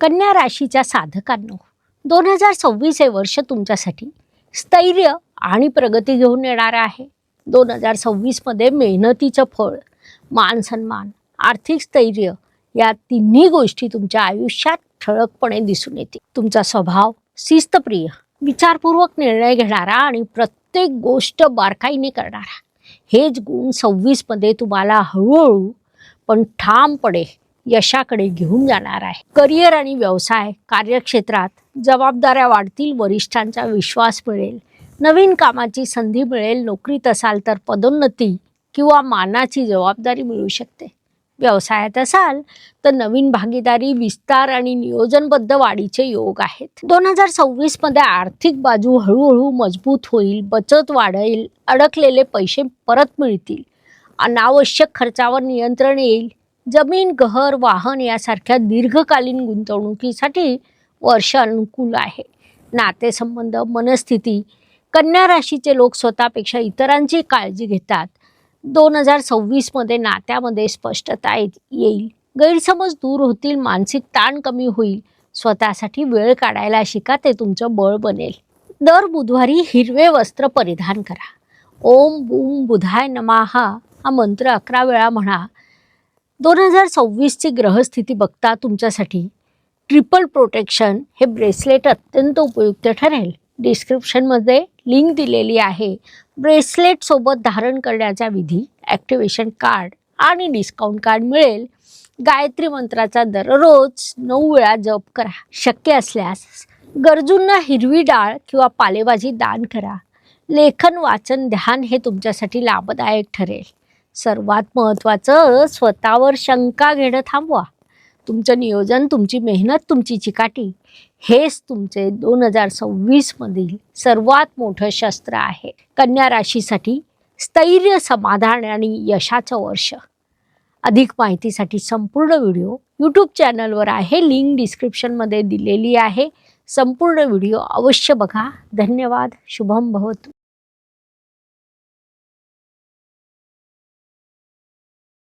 कन्या राशीच्या साधकांनो दोन हजार सव्वीस हे वर्ष तुमच्यासाठी स्थैर्य आणि प्रगती घेऊन येणार आहे. दोन हजार सव्वीसमध्ये मेहनतीचं फळ मान सन्मान आर्थिक स्थैर्य या तिन्ही गोष्टी तुमच्या आयुष्यात ठळकपणे दिसून येतील. तुमचा स्वभाव शिस्तप्रिय विचारपूर्वक निर्णय घेणारा आणि प्रत्येक गोष्ट बारकाईने करणारा हेच गुण सव्वीसमध्ये तुम्हाला हळूहळू पण ठामपणे यशाकडे घेऊन जाणार आहे. करिअर आणि व्यवसाय कार्यक्षेत्रात जबाबदाऱ्या वाढतील वरिष्ठांचा विश्वास मिळेल. नवीन कामाची संधी मिळेल नोकरीत असाल तर पदोन्नती किंवा मानाची जबाबदारी मिळू शकते. व्यवसायात असाल तर नवीन भागीदारी विस्तार आणि नियोजनबद्ध वाढीचे योग आहेत. दोन हजार सव्वीसमध्ये आर्थिक बाजू हळूहळू मजबूत होईल बचत वाढेल अडकलेले पैसे परत मिळतील. अनावश्यक खर्चावर नियंत्रण येईल. जमीन घर वाहन यासारख्या दीर्घकालीन गुंतवणुकीसाठी वर्ष अनुकूल आहे. नातेसंबंध मनस्थिती कन्या राशीचे लोक स्वतःपेक्षा इतरांची काळजी घेतात. दोन हजार सव्वीसमध्ये नात्यामध्ये स्पष्टता येत- येईल. गैरसमज दूर होतील मानसिक ताण कमी होईल. स्वतःसाठी वेळ काढायला शिका ते तुमचं बळ बनेल. दर बुधवारी हिरवे वस्त्र परिधान करा. ओम बूम बुधाय नमाहा हा मंत्र अकरा वेळा म्हणा. दोन हजार सव्वीसची ग्रहस्थिती बघता तुमच्यासाठी ट्रिपल प्रोटेक्शन हे ब्रेसलेट अत्यंत उपयुक्त ठरेल. डिस्क्रिप्शनमध्ये लिंक दिलेली आहे. ब्रेसलेटसोबत धारण करण्याचा विधी ॲक्टिवेशन कार्ड आणि डिस्काउंट कार्ड मिळेल. गायत्री मंत्राचा दररोज नऊ वेळा जप करा. शक्य असल्यास गरजूंना हिरवी डाळ किंवा पालेभाजी दान करा. लेखन वाचन ध्यान हे तुमच्यासाठी लाभदायक ठरेल. सर्वात महत्त्वाचं स्वतःवर शंका घेणं थांबवा. तुमचं नियोजन तुमची मेहनत तुमची चिकाटी हेच तुमचे दोन हजार सव्वीसमधील सर्वात मोठं शस्त्र आहे. कन्या राशीसाठी स्थैर्य समाधान आणि यशाचं वर्ष. अधिक माहितीसाठी संपूर्ण व्हिडिओ यूट्यूब चॅनलवर आहे. लिंक डिस्क्रिप्शनमध्ये दिलेली आहे. संपूर्ण व्हिडिओ अवश्य बघा. धन्यवाद. शुभम भवतु.